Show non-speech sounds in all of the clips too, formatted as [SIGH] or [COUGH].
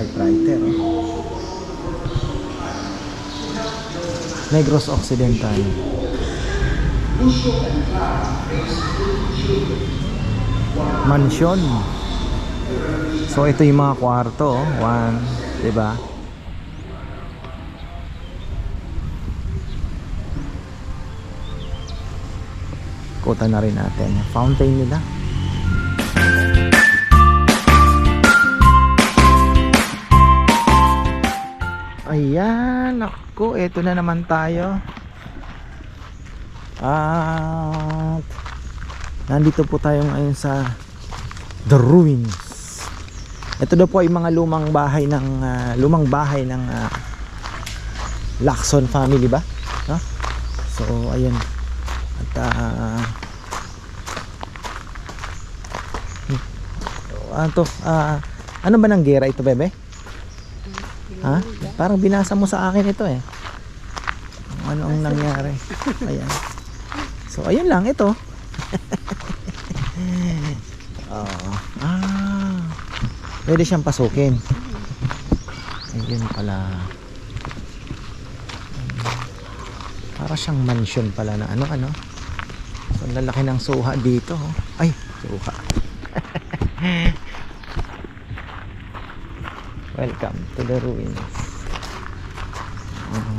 Typewriter. Oh. Negros Occidental. Mansion. So ito yung mga kwarto, oh. one, 'di ba? Kuta na rin natin. Fountain nila. Ayan, ako, eto na naman tayo. At nandito po tayo ngayon sa The Ruins. Ito daw po ay mga lumang bahay ng ah, lumang bahay ng ah, Lacson family ba? No? So, ayan. At ah ano? Ah, ano ba ng gera ito, bebe? Ha? Parang binasa mo sa akin ito eh. Ano ang nangyari? Ayan. So, ayun lang ito. [LAUGHS] Oo. Ah. Pwede siyang pasukin. Ayun pala. Para siyang mansion pala na ano ano. So, lalaki ng suha dito. oh. Ay, suha. [LAUGHS] Welcome to the ruins. Mhm.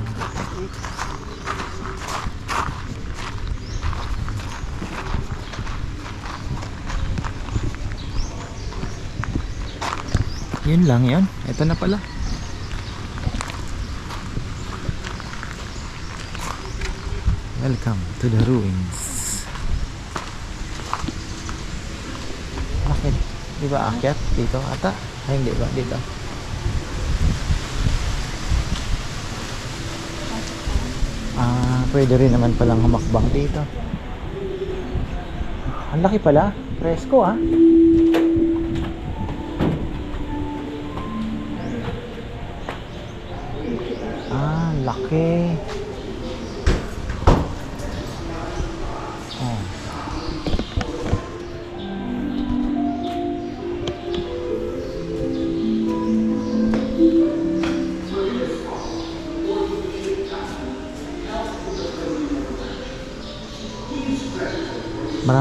Yun lang yun. Ito na pala. Welcome to the ruins. Bakit? Di ba akyat dito ata? Ay hindi ba dito? Ah, pwede rin naman palang humakbang dito. Ang laki pala. Presko ah. Ah, laki.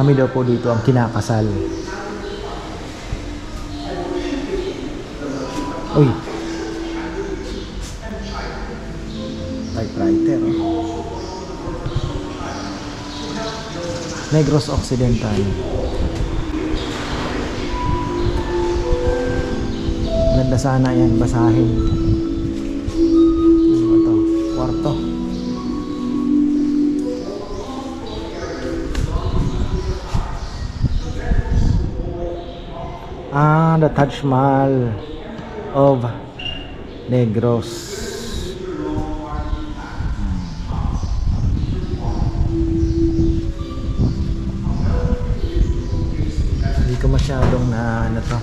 Marami daw po dito ang kinakasal. Uy. Typewriter. Oh. Negros Occidental. Ganda sana yan, basahin. Ah, the Taj Mahal of Negros. Hindi ko masyadong na ano to.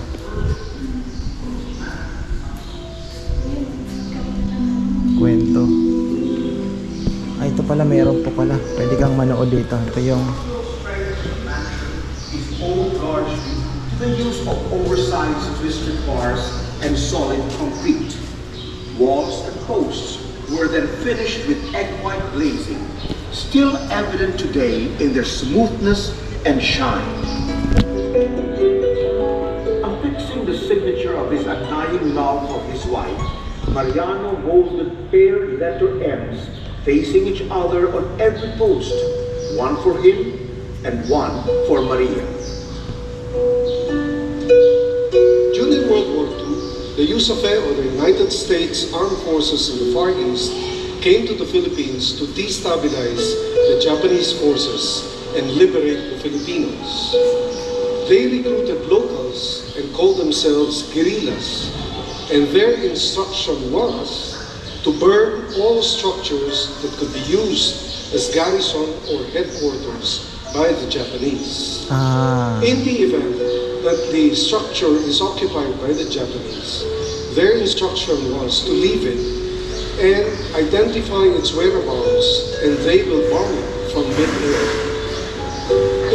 Kwento. Ay, ito pala meron po pala. Pwede kang manood dito. Ito yung the use of oversized twisted bars and solid concrete. Walls and posts were then finished with egg white glazing, still evident today in their smoothness and shine. Affixing the signature of his undying love of his wife, Mariano molded pair letter M's facing each other on every post, one for him and one for Maria. During World War II, the USAFE or the United States Armed Forces in the Far East came to the Philippines to destabilize the Japanese forces and liberate the Filipinos. They recruited locals and called themselves guerrillas, and their instruction was to burn all structures that could be used as garrison or headquarters by the Japanese. ah, In the event that the structure is occupied by the Japanese, their instruction was to leave it and identify its whereabouts, and they will bomb it from mid-air.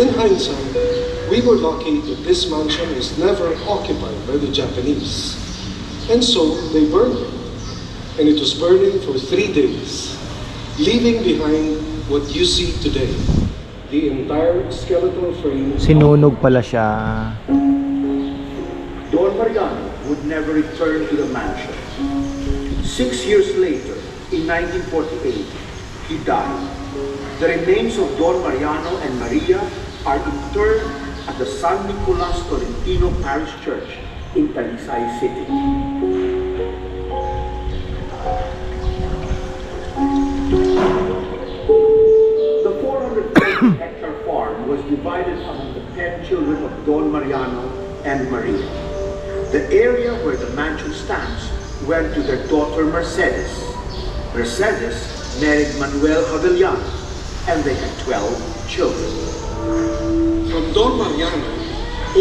In hindsight, we were lucky that this mansion was never occupied by the Japanese. And so they burned it. And it was burning for three days, leaving behind what you see today. The entire skeletal frame Sinunog pala siya. Don Mariano would never return to the mansion. Six years later, in 1948, he died. The remains of Don Mariano and Maria are interred at the San Nicolas Tolentino Parish Church in Talisay City. Was divided among the 10 children of Don Mariano and Maria. The area where the mansion stands went to their daughter Mercedes. Mercedes married Manuel Javellano and they had 12 children. From Don Mariano,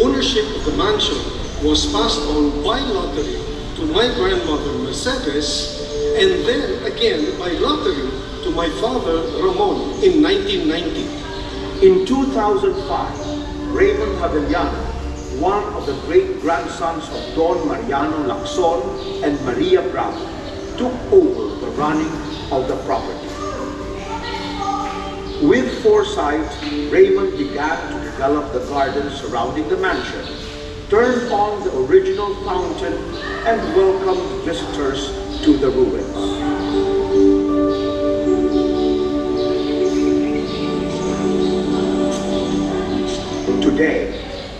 ownership of the mansion was passed on by lottery to my grandmother Mercedes and then again by lottery to my father Ramon in 1990. In 2005, Raymond Javellano, one of the great grandsons of Don Mariano Lacson and Maria Bravo, took over the running of the property. With foresight, Raymond began to develop the garden surrounding the mansion, turned on the original fountain, and welcomed visitors to the ruins.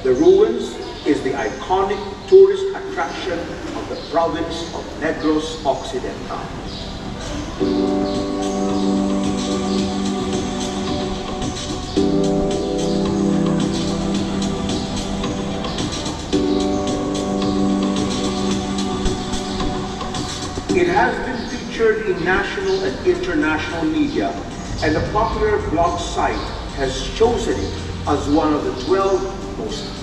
The ruins is the iconic tourist attraction of the province of Negros Occidental. It has been featured in national and international media, and the popular blog site has chosen it as one of the 12 most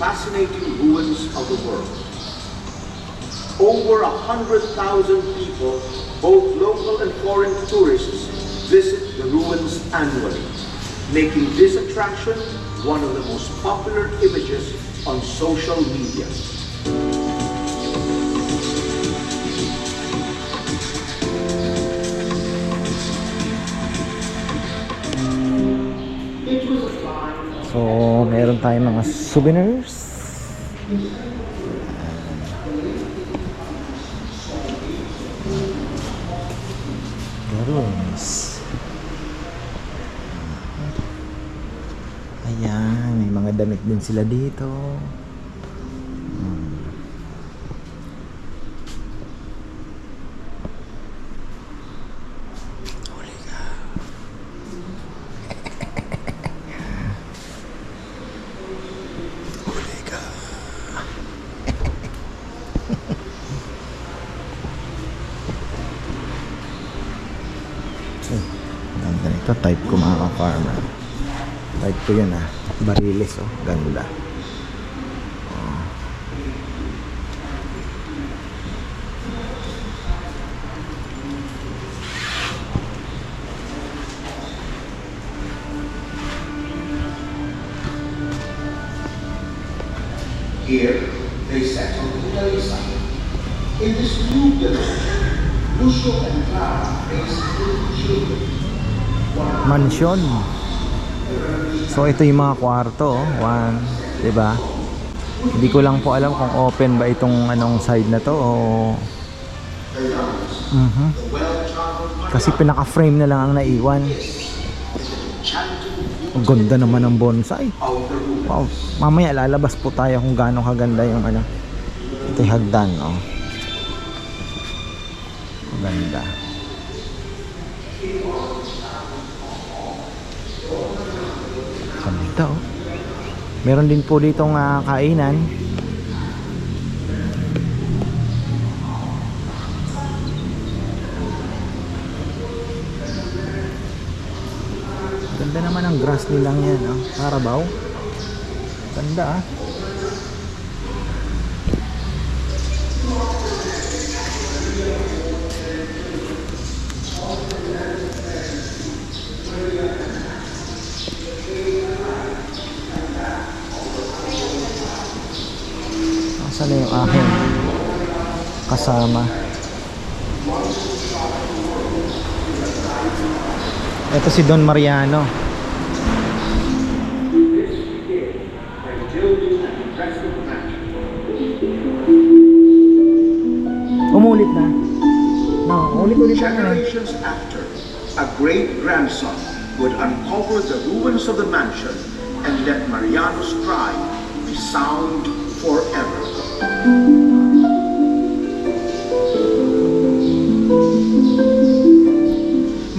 fascinating ruins of the world. Over 100,000 people, both local and foreign tourists, visit the ruins annually, making this attraction one of the most popular images on social media. Meron tayong mga souvenirs. Garons. Ayan, may mga damit din sila dito. Nito. Type ko mga ka-farmer. Type ko yan ah. Bariles oh. Ganda. Mansion. So ito yung mga kwarto, oh. one, 'di ba? Hindi ko lang po alam kung open ba itong anong side na to o Mhm. Kasi pinaka-frame na lang ang naiwan. Ang ganda naman ng bonsai. Wow. Mamaya lalabas po tayo kung gaano kaganda yung ano. Ito yung hagdan, oh. Ganda Meron din po ditong ah, kainan. Ganda naman ang grass nilang yan, oh. Carabao. Ganda ah. Nasaan na yung aking kasama. Ito si Don Mariano. Umulit na. No, ulit-ulit na. Generations after, a great grandson would uncover the ruins of the mansion and let Mariano's cry resound forever.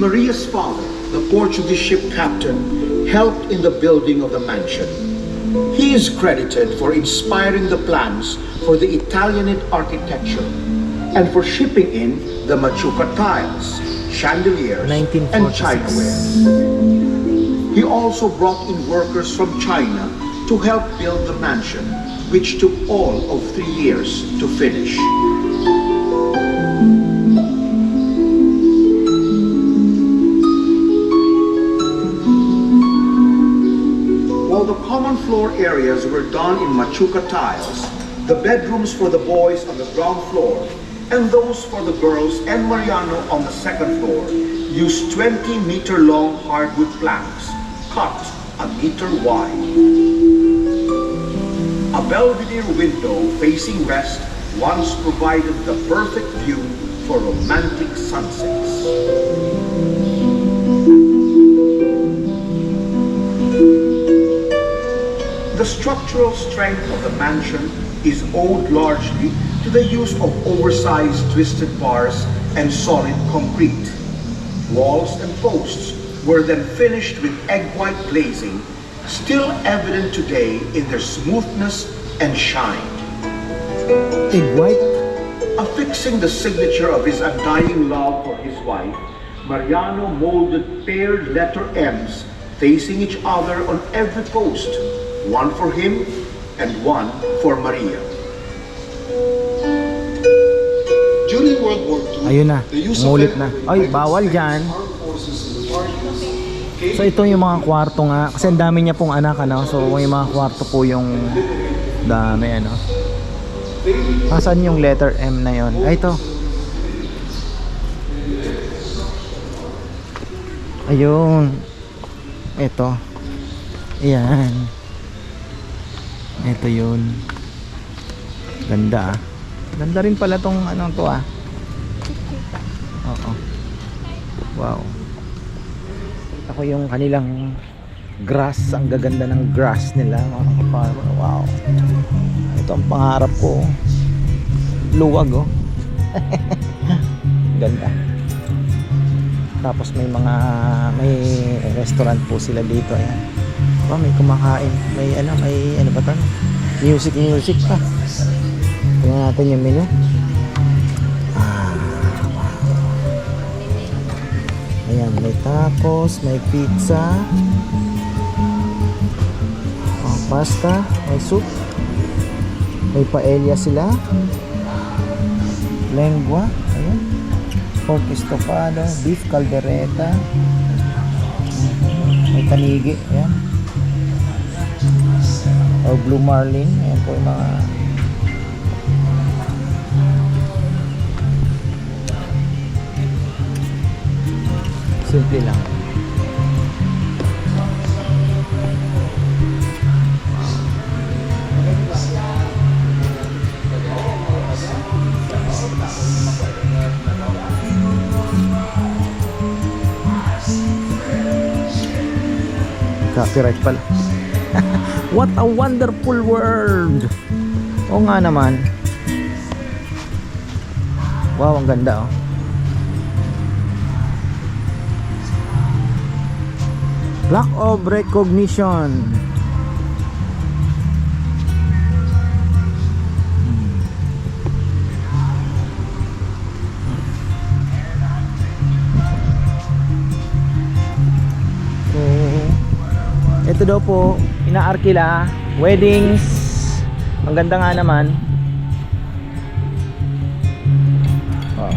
Maria's father, the Portuguese ship captain, helped in the building of the mansion. He is credited for inspiring the plans for the Italianate architecture and for shipping in the Machuca tiles, chandeliers, and 1946. chinaware. He also brought in workers from China to help build the mansion, which took all of three years to finish. While the common floor areas were done in machuca tiles, the bedrooms for the boys on the ground floor and those for the girls and Mariano on the second floor used 20 meter long hardwood planks cut a meter wide. A belvedere window facing west once provided the perfect view for romantic sunsets. The structural strength of the mansion is owed largely to the use of oversized twisted bars and solid concrete. Walls and posts were then finished with egg white glazing, still evident today in their smoothness and shine. Egg white. Affixing the signature of his undying love for his wife, Mariano molded paired letter M's facing each other on every post, one for him and one for Maria. During World War II, Ayun na, umulit na. Ay, bawal dyan. So ito yung mga kwarto nga. Kasi ang dami niya pong anak ano. So yung mga kwarto po yung dami ano. Asan yung letter M na yon? Ay ito. Ayun. Ito. Ayan. Ito yun. Ganda ah. Ganda rin pala tong ano to ah. Oo. Wow. Ako yung kanilang grass, ang gaganda ng grass nila. Wow. Ito ang pangarap ko. Luwag oh. [LAUGHS] Ganda. Tapos may mga may restaurant po sila dito ayan. Oh, may kumakain. May ano, may ano ba 'to? Music, music pa. Tingnan natin yung menu. Ah, Ayan, may tacos, may pizza, oh, pasta, may soup, may paella sila, lengua, ayan, pork estofado, beef caldereta, may tanigi, ayan, or blue marlin, ayan po yung mga simple lang. Copyright pala. [LAUGHS] What a wonderful world! Oo nga naman. Wow, ang ganda oh. Plaque of Recognition. Ito daw po, inaarkila, weddings. Ang ganda nga naman. Wow.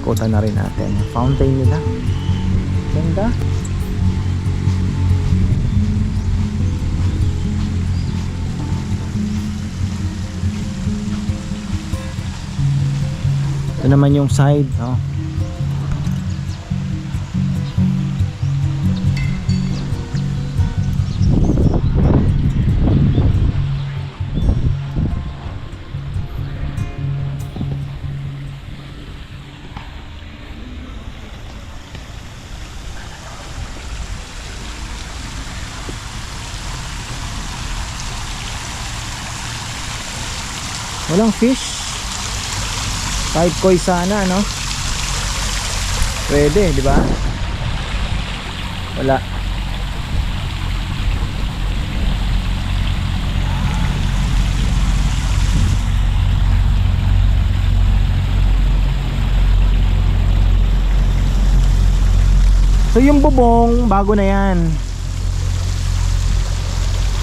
Kuta na rin natin. Fountain nila. Ganda. Ito naman yung side, oh. Walang fish. Kahit koi sana, no? Pwede, di ba? Wala. So yung bubong, bago na yan.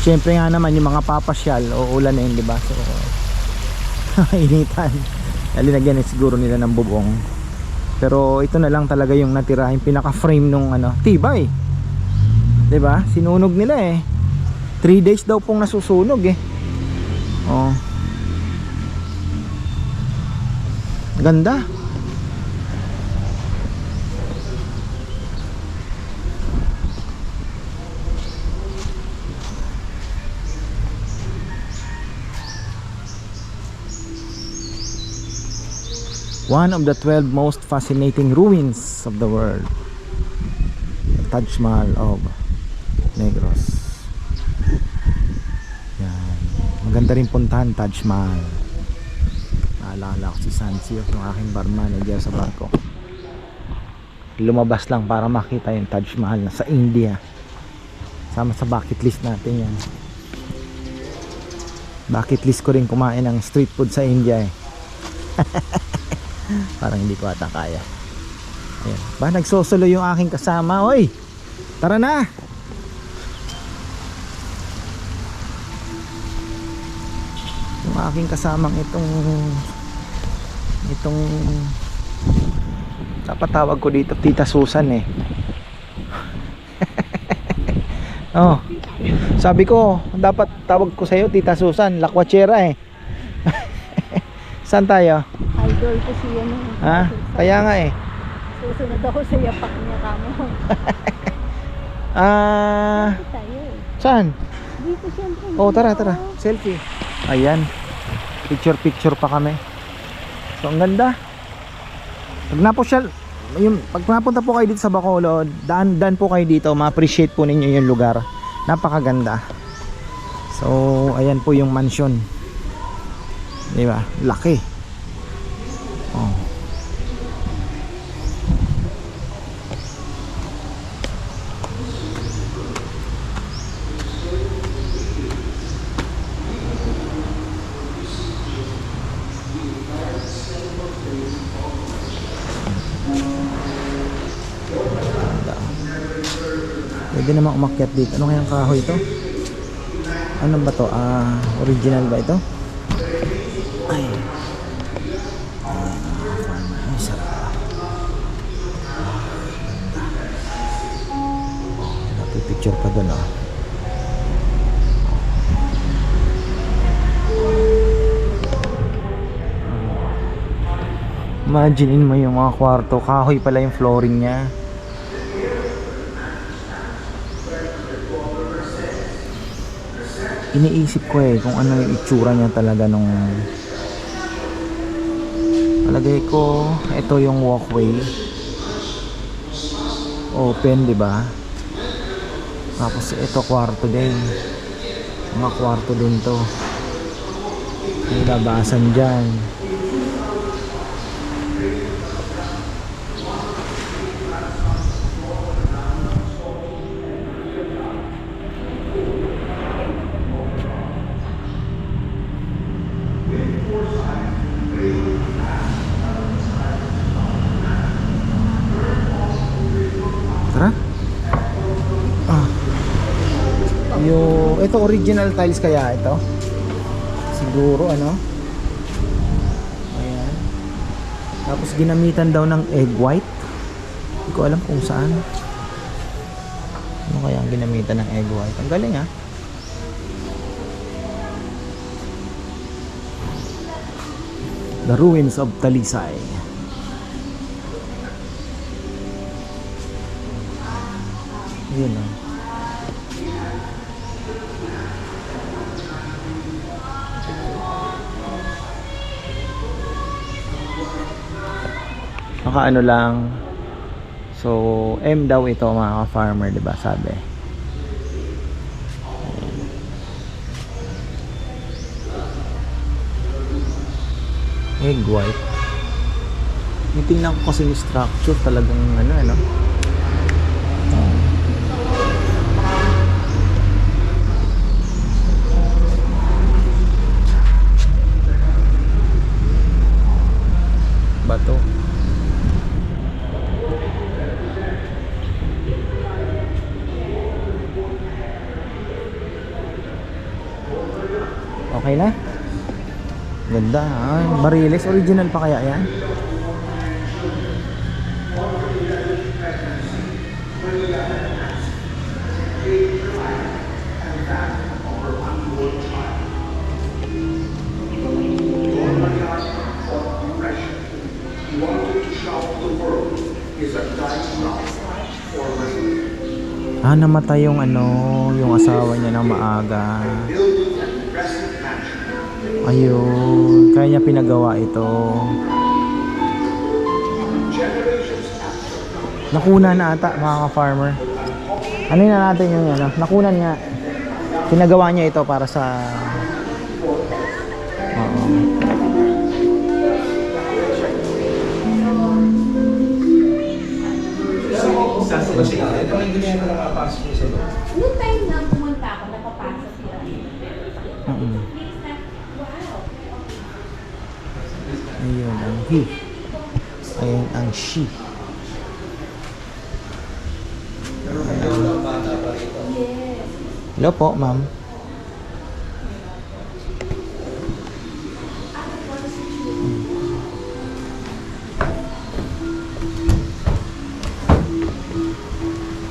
Siyempre nga naman yung mga papasyal, uulan na yun, di ba? So, [LAUGHS] initan linagyan siguro nila ng bubong. Pero ito na lang talaga yung natira yung pinaka frame nung ano tibay. Ba sinunog nila eh. 3 days daw pong nasusunog eh. Oh. Ganda one of the 12 most fascinating ruins of the world. The Taj Mahal of Negros. Yan. Maganda rin puntahan Taj Mahal. Naalala ko si Sansir yung aking bar manager sa barko. Lumabas lang para makita yung Taj Mahal na sa India. Sama sa bucket list natin yan. Bucket list ko rin kumain ng street food sa India eh [LAUGHS] Parang hindi ko ata kaya. Ayan. Ba, nagsosolo yung aking kasama. Oy! Tara na! Yung aking kasamang itong itong dapat ko dito Tita Susan eh. [LAUGHS] oh. Sabi ko, dapat tawag ko sa'yo Tita Susan, lakwachera eh. [LAUGHS] Saan tayo? Idol ko siya no. Ha? Kaya nga eh. Susunod ako sa yapak niya kamo. [LAUGHS] Ah, eh. saan? Dito siyempre. Oh, tara, tara. Selfie. Ayan. Picture picture pa kami. So, ang ganda. Pag naposyal, yung, pag napunta po kayo dito sa Bacolod, daan, daan po kayo dito, ma-appreciate po ninyo yung lugar. Napakaganda. So, ayan po yung mansion. Di ba? Laki. Oh. Pwede naman umakyat dito. Ano kayang kahoy ito? Ano ba to? Ah, original ba ito? Ay. Ah. Ay, sarap. Napipicture pa doon oh. Imaginein mo yung mga kwarto, kahoy pala yung flooring niya. Iniisip ko eh kung ano yung itsura niya talaga nung palagay ko ito yung walkway. Open di ba? Tapos ito kwarto din. Mga kwarto din to. May labasan dyan original tiles kaya ito? Siguro ano? Ayan. Tapos ginamitan daw ng egg white. Hindi ko alam kung saan. Ano kaya ang ginamitan ng egg white? Ang galing ah. The ruins of Talisay. Naka ano lang. So, M daw ito mga ka-farmer, 'di ba? Sabi. Egg white. Titingnan ko kasi yung structure talagang ano ano. Ganda ha. Bariles. Original pa kaya yan? Ah, namatay yung ano, yung asawa niya na maaga. Ayun, kaya niya pinagawa ito. Nakuna na ata mga ka-farmer. Ano na natin yung ano, nakunan nga. Pinagawa niya ito para sa Oo. Na ako, nakapasok yun. Mm-mm. Wow. Ayun ang he. Ayun ang she. Hello po, ma'am.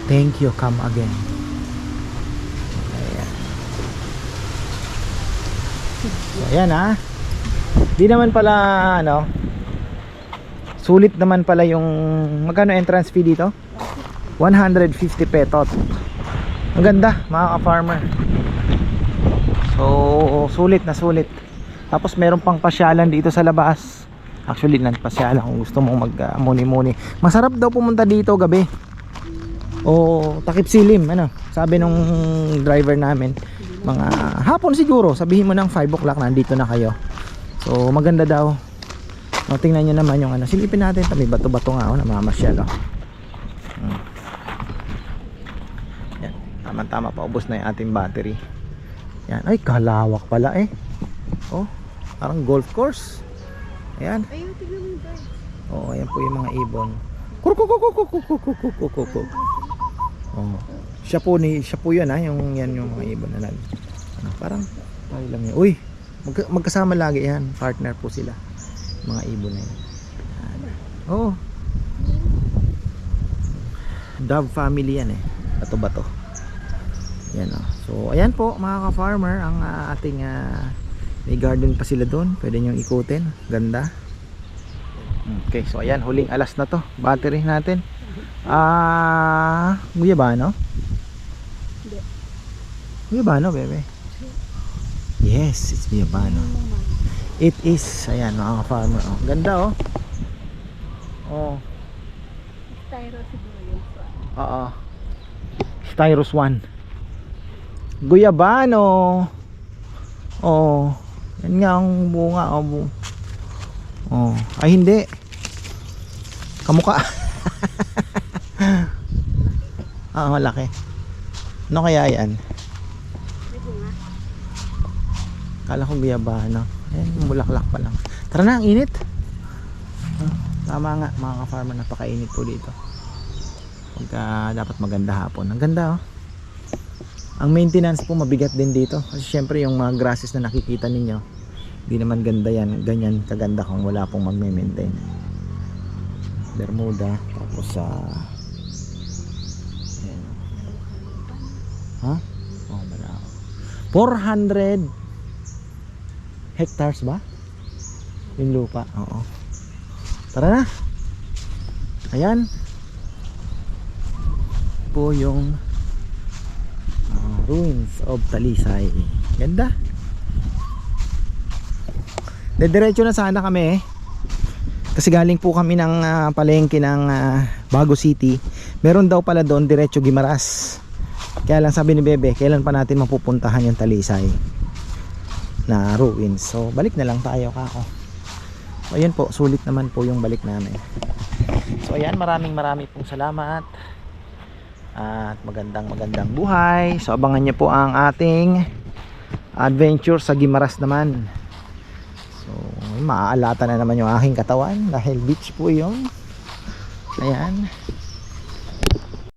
Thank you, come again. Ayan. So, ayan ha. Di naman pala, ano, sulit naman pala yung, magkano entrance fee dito? 150 petot. Ang ganda, mga ka-farmer. So, sulit na sulit. Tapos meron pang pasyalan dito sa labas. Actually, nan pasyalan kung gusto mong mag uh. Masarap daw pumunta dito gabi. O takip silim, ano? Sabi nung driver namin, mga hapon siguro, sabihin mo ng 5 o'clock nandito na kayo. So, maganda daw. O, tingnan nyo naman yung ano. Silipin natin. May bato-bato nga, oh, namamasyal, oh. Hmm. Yan. Tama-tama, paubos na yung ating battery. Yan. Ay, kalawak pala eh. Oh, parang golf course. Ayan. Ayun, tignan mo ba? Oo, ayan po yung mga ibon. Kurukukukukukukukukukuk. Oh. Siya po ni siya po 'yan ha, yung yan yung mga ibon na nag ano, parang tayo lang yun. Uy, magka, magkasama lagi yan. Partner po sila. Mga ibon na yan. Yan. Oo. Dove family yan eh. Bato-bato. Yan oh. So, ayan po mga ka-farmer ang ah, ating ah, may garden pa sila doon. Pwede nyo ikutin. Ganda. Okay, so ayan, huling alas na to. Battery natin. Ah, Guyabano? Hindi. Guyabano, bebe. Yes, it's Guyabano. It is, ayan, mga farmer. Oh. Ganda, oh. Oh, Styro siguro yun. Oo. Styrus 1. Guyabano. Oh, yan nga ang bunga. Oh, bu oh. ay hindi. Kamukha. [LAUGHS] ah, malaki. Ano kaya yan? Kala ko guyabano. Ayan, bulaklak pa lang. Tara na, ang init. Ah, tama nga, mga ka-farmer, napakainit po dito. Pagka dapat maganda hapon. Ang ganda oh. Ang maintenance po mabigat din dito. Kasi syempre yung mga grasses na nakikita ninyo, hindi naman ganda yan. Ganyan kaganda kung wala pong magme-maintain. Bermuda, tapos sa... ayan. 400 hectares ba? Yung lupa, oo. Tara na. Ayan. Po yung ah, ruins of Talisay. Ganda. Dediretso na sana kami eh. Kasi galing po kami ng ah, palengke ng ah, Bago City. Meron daw pala doon diretso Gimaras. Kaya lang sabi ni Bebe, kailan pa natin mapupuntahan yung Talisay na ruins. So balik na lang tayo kako. So ayan po, sulit naman po yung balik namin. So ayan, maraming maraming pong salamat. At magandang magandang buhay. So abangan niyo po ang ating adventure sa Gimaras naman. So, maaalata na naman yung aking katawan dahil beach po yung Ayan.